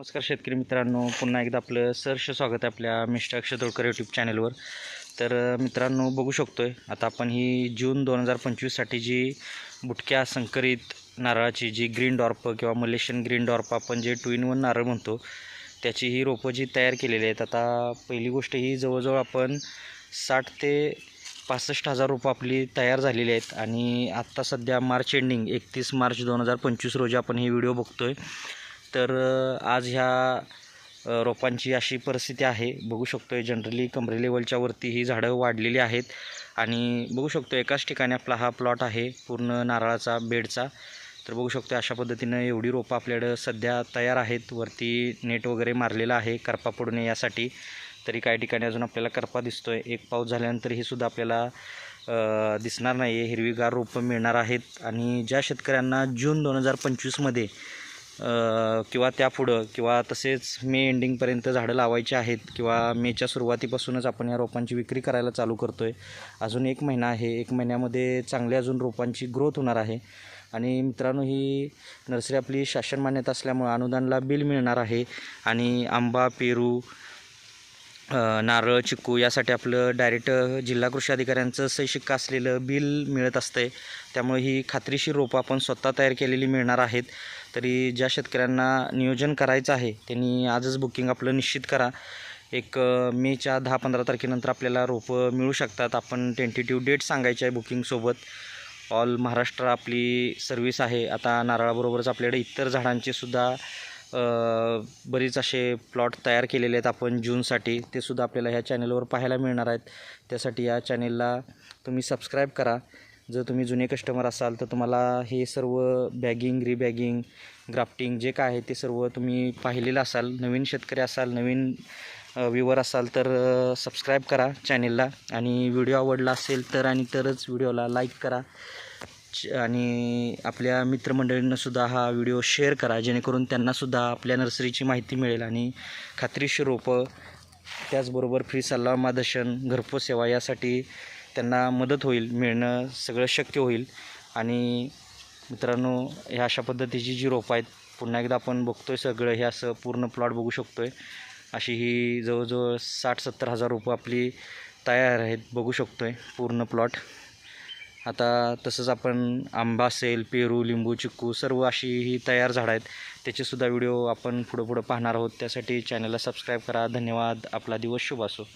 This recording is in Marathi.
नमस्कार शेतकरी मित्रांनो. पुन्हा एकदा आपलं सहर्ष स्वागत आहे आपल्या मिस्टर अक्षय तोडकर यूट्यूब चॅनलवर तर मित्रांनो बघू शकतो आहे आता आपण ही जून दोन हजार पंचवीससाठी जी बुटक्या संकरित नारळाची जी ग्रीन डॉर्प किंवा मलेशियन ग्रीन डॉर्प आपण जे टू इन वन नारळ म्हणतो त्याची ही रोपं जी तयार केलेली आहेत आता पहिली गोष्ट ही जवळजवळ आपण साठ ते पासष्ट हजार रोपं आपली तयार झालेली आहेत. आणि आत्ता सध्या मार्च एंडिंग एकतीस मार्च दोन हजार पंचवीस रोजी आपण ही व्हिडिओ बघतो आहे तर आज ह्या रोपांची अशी परिस्थिती आहे. बघू शकतो आहे जनरली कमरे लेवलच्या वरती ही झाडं वाढलेली आहेत. आणि बघू शकतो एकाच ठिकाणी आपला हा प्लॉट आहे पूर्ण नारळाचा बेडचा. तर बघू शकतो अशा पद्धतीनं एवढी रोपं आपल्याकडं सध्या तयार आहेत. वरती नेट वगैरे मारलेलं आहे करपा पडू नये यासाठी. तरी काही ठिकाणी अजून आपल्याला करपा दिसतो आहे एक पाऊस झाल्यानंतर हे सुद्धा आपल्याला दिसणार नाही आहे हिरवीगार रोपं मिळणार आहेत. आणि ज्या शेतकऱ्यांना जून दोन हजार पंचवीसमध्ये किंवा त्यापुढं किंवा तसेच मे एंडिंगपर्यंत झाडं लावायची आहेत किंवा मेच्या सुरुवातीपासूनच आपण या रोपांची विक्री करायला चालू करतो आहे अजून एक महिना आहे. एक महिन्यामध्ये चांगल्या अजून रोपांची ग्रोथ होणार आहे. आणि मित्रांनो ही नर्सरी आपली शासन मान्यता असल्यामुळं अनुदानला बिल मिळणार आहे. आणि आंबा पेरू नारळ चिक्कू यासाठी आपलं डायरेक्ट जिल्हा कृषी अधिकाऱ्यांचं सही शिक्का असलेलं बिल मिळत असतं आहे त्यामुळे ही खात्रीशीर रोपं आपण स्वतः तयार केलेली मिळणार आहेत. तरी ज्या शेतकऱ्यांना नियोजन करायचं आहे त्यांनी आजच बुकिंग आपलं निश्चित करा. एक मेच्या दहा पंधरा तारखेनंतर आपल्याला रोपं मिळू शकतात. आपण टेंटेटिव्ह डेट सांगायची आहे बुकिंगसोबत ऑल महाराष्ट्र आपली सर्व्हिस आहे. आता नारळाबरोबरच आपल्याकडे इतर झाडांचे सुद्धा बरीच असे प्लॉट तयार केलेले आहेत आपण जूनसाठी. ते सुद्धा आपल्याला ह्या चॅनलवर पाहायला मिळणार आहेत. त्यासाठी या चॅनेलला तुम्ही सबस्क्राईब करा. जर तुम्ही जुने कस्टमर असाल तर तुम्हाला हे सर्व बॅगिंग रिबॅगिंग ग्राफ्टिंग जे काय आहे ते सर्व तुम्ही पाहिलेलं असाल नवीन शेतकरी असाल नवीन व्ह्यूवर असाल तर सबस्क्राईब करा चॅनेलला. आणि व्हिडिओ आवडला असेल तर आणि तरच व्हिडिओला लाईक करा. आणि आपल्या मित्रमंडळींनासुद्धा हा व्हिडिओ शेअर करा जेणेकरून त्यांनासुद्धा आपल्या नर्सरीची माहिती मिळेल आणि खात्रीशीर रोपं त्याचबरोबर फ्री सल्ला मार्गदर्शन घरपोच सेवा यासाठी त्यांना मदत होईल मिळणं सगळं शक्य होईल. आणि मित्रांनो ह्या अशा पद्धतीची जी रोपं आहेत पुन्हा एकदा आपण बघतो आहे सगळं हे असं पूर्ण प्लॉट बघू शकतो आहे अशी ही जवळजवळ साठ सत्तर हजार रोपं आपली तयार आहेत बघू शकतो आहे पूर्ण प्लॉट. आता तसंच आपण आंबा असेल पेरू लिंबू चिक्कू सर्व अशी ही तयार झाडं आहेत. त्याचेसुद्धा व्हिडिओ आपण पुढं पुढं पाहणार आहोत. त्यासाठी चॅनलला सबस्क्राईब करा. धन्यवाद. आपला दिवस शुभ असो.